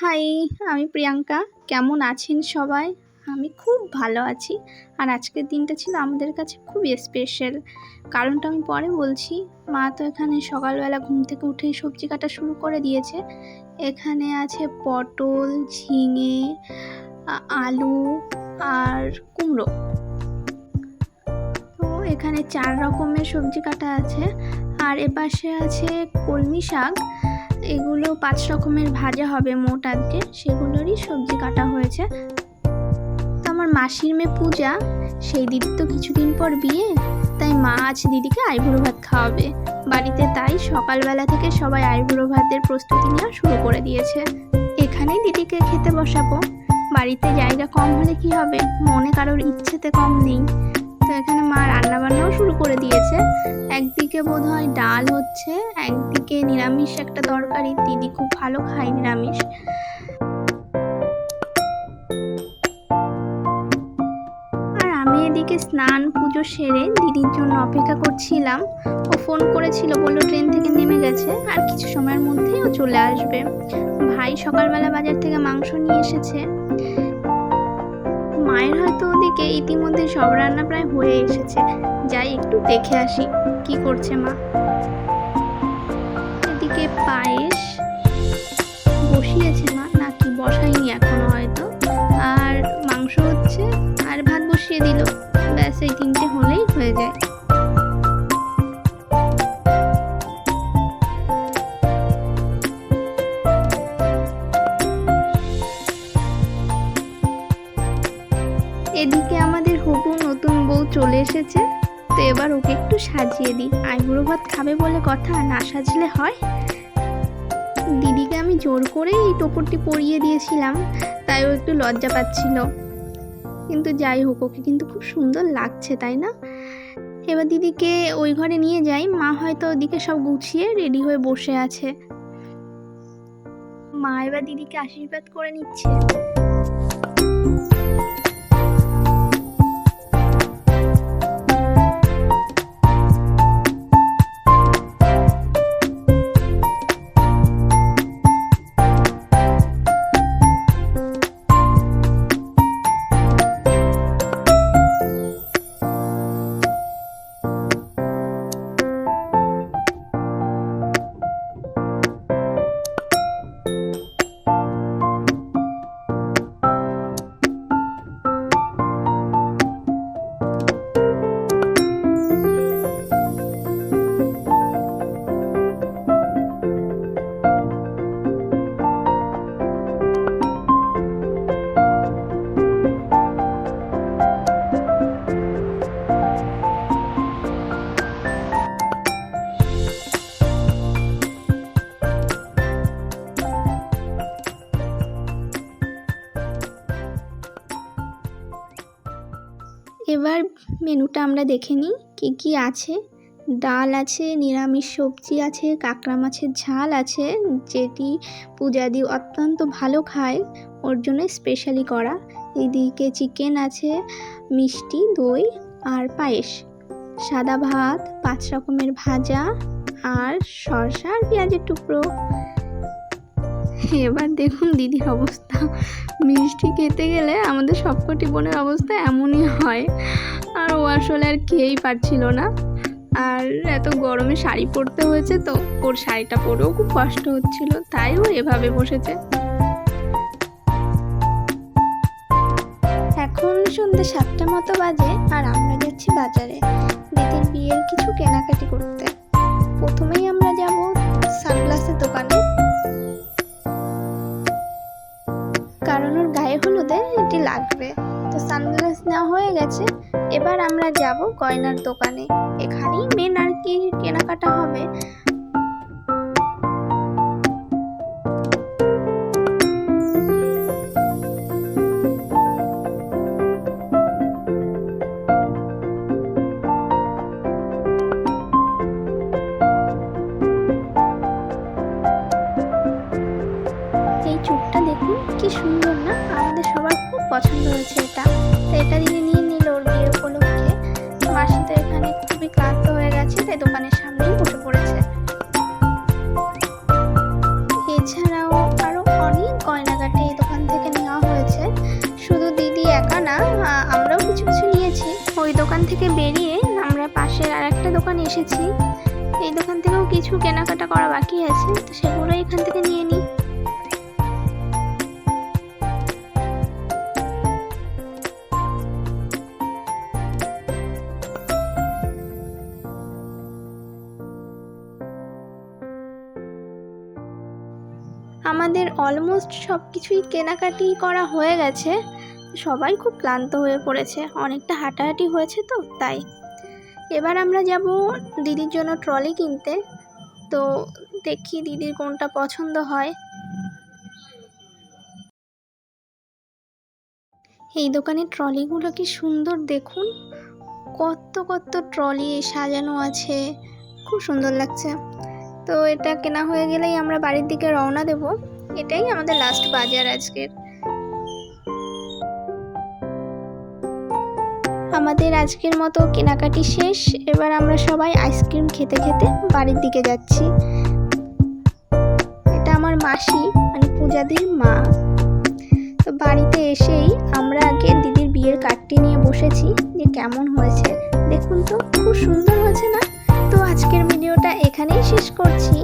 High, আমি প্রিয়াঙ্কা। কেমন আছেন সবাই? আমি খুব ভালো আছি। আর আজকের দিনটা ছিল আমাদের কাছে খুবই স্পেশাল কারণটা আমি পরে বলছি। মা তো এখানে সকালবেলা ঘুম থেকে উঠেই সবজি কাটা শুরু করে দিয়েছে। এখানে আছে পটল, ঝিঙে আলু আর কুমড়ো। তো এখানে চার রকমের সবজি কাটা আছে। আর এপাশে আছে কলমি শাক। এগুলো পাঁচ রকমের ভাজা হবে মোট আজকে। সেগুলোরই সবজি কাটা হয়েছে। তো আমার মাসির মেয়ে পূজা, সেই দিদির তো কিছুদিন পর বিয়ে, তাই মা আজ দিদিকে আইবুড়ো ভাত খাওয়াবে। বাড়িতে তাই সকালবেলা থেকে সবাই আইবুড়ো ভাতের প্রস্তুতি নেওয়া শুরু করে দিয়েছে। এখানেই দিদিকে খেতে বসাবো। বাড়িতে জায়গা কম হলে কি হবে? মনে কারোর ইচ্ছেতে কম নেই। তো এখানে মা রান্না বান্নাও শুরু করে দিয়েছে। একদিকে বোধ হয় ডাল হচ্ছে, একদিকে নিরামিষ একটা তরকারি। দিদি খুব ভালো খায় নিরামিষ। আর আমি এদিকে স্নান, পুজো সেরে দিদির জন্য অপেক্ষা করছিলাম। ও ফোন করেছিল বলল ট্রেন থেকে নেমে গেছে, আর কিছু সময়ের মধ্যেই ও চলে আসবে। ভাই সকালবেলা বাজার থেকে মাংস নিয়ে এসেছে। মায়ের হয়তো ওদিকে ইতিমধ্যে সব রান্না প্রায় হয়ে এসেছে। যাই, একটু দেখে আসি, কি করছে মা? এদিকে পায়েস বসিয়েছে মা, নাকি বসায়নি এখনও হয়তো। আর মাংস হচ্ছে, আর ভাত বসিয়ে দিল। ব্যাস, এই তিনটে হলেই হয়ে যায়। চলে এসেছে। তো এবার ওকে একটু সাজিয়ে দিই। আইবুড়ো ভাত খাবে বলে কথা না সাজলে হয়? দিদিকে আমি জোর করে এই টোপরটি পরিয়ে দিয়েছিলাম, তাই ও একটু লজ্জা পাচ্ছিল। কিন্তু যাই হোক, ওকে কিন্তু খুব সুন্দর লাগছে, তাই না? এবার দিদিকে ওই ঘরে নিয়ে যাই। মা হয়তো ওদিকে সব গুছিয়ে রেডি হয়ে বসে আছে। মা এবার দিদিকে আশীর্বাদ করে নিচ্ছে। এবার মেনুটা আমরা দেখে নিই, কী কী আছে। ডাল আছে, নিরামিষ সবজি আছে, কাঁকড়া মাছের ঝাল আছে, যেটি পূজাদি অত্যন্ত ভালো খায়, ওর জন্য স্পেশালি করা। এদিকে চিকেন আছে, মিষ্টি, দই আর পায়েস। সাদা ভাত, পাঁচ রকমের ভাজা আর শসা আর পেঁয়াজের টুকরো। এবার দেখুন দিদির অবস্থা। মিষ্টি খেতে গেলে আমাদের সবকটি বোনের অবস্থা এমনই হয়। আর ও আসলে আর খেয়েই পারছিল না। আর এত গরমে শাড়ি পরতে হয়েছে তো ওর শাড়িটা পরেও খুব কষ্ট হচ্ছিল, তাই ও এভাবে বসেছে। এখন সন্ধ্যে সাতটা মতো বাজে আর আমরা যাচ্ছি বাজারে। দিদির বিয়ের কিছু কেনাকাটি করতে। প্রথমেই আমরা যাব সানগ্লাসের দোকানে। হলুদে লাগবে? তো সানগ্লাস নেওয়া হয়ে গেছে। এবার আমরা যাব গয়নার দোকানে। এখানেই মেন আর কি কেনাকাটা হবে। কি সুন্দর। পছন্দ হয়েছে এটা। তো এটা দিয়ে নিয়ে নিল ওর বিয়ে উপলক্ষে। মাসি সাথে এখানে খুবই ক্লান্ত হয়ে গেছে, তাই দোকানের সামনেই উঠে পড়েছে। এছাড়াও আরও অনেক গয়নাঘাটি এই দোকান থেকে নেওয়া হয়েছে। শুধু দিদি একা না আমরাও কিছু কিছু নিয়েছি। ওই দোকান থেকে বেরিয়ে আমরা পাশের আর একটা দোকানে এসেছি। এই দোকান থেকেও কিছু কেনাকাটা করা বাকি আছে, তো সেগুলো আমাদের অলমোস্ট সব কিছুই কেনাকাটি করা হয়ে গেছে। সবাই খুব ক্লান্ত হয়ে পড়েছে। অনেকটা হাঁটাহাঁটি হয়েছে তো, তাই। এবার আমরা যাব দিদির জন্য ট্রলি কিনতে। তো দেখি দিদির কোনটা পছন্দ হয়। এই দোকানের ট্রলিগুলো কি সুন্দর দেখুন। কত কত ট্রলি সাজানো আছে। খুব সুন্দর লাগছে। তো এটা কেনা হয়ে গেলেই আমরা বাড়ির দিকে রওনা দেব। এটাই আমাদের লাস্ট বাজার আজকের। আমাদের আজকের মতো কেনাকাটি শেষ। এবার আমরা সবাই আইসক্রিম খেতে খেতে বাড়ির দিকে যাচ্ছি। এটা আমার মাসি মানে পূজাদির মা। তো বাড়িতে এসেই আমরা আগে দিদির বিয়ের কার্ডটি নিয়ে বসেছি, যে কেমন হয়েছে। দেখুন তো, খুব সুন্দর হয়েছে না? শেষ করছি।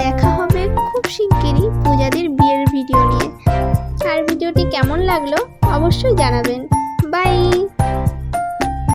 দেখা হবে খুব শিগগিরই পূজাদের বিয়ের ভিডিও নিয়ে। আর ভিডিওটি কেমন লাগল অবশ্যই জানাবেন। বাই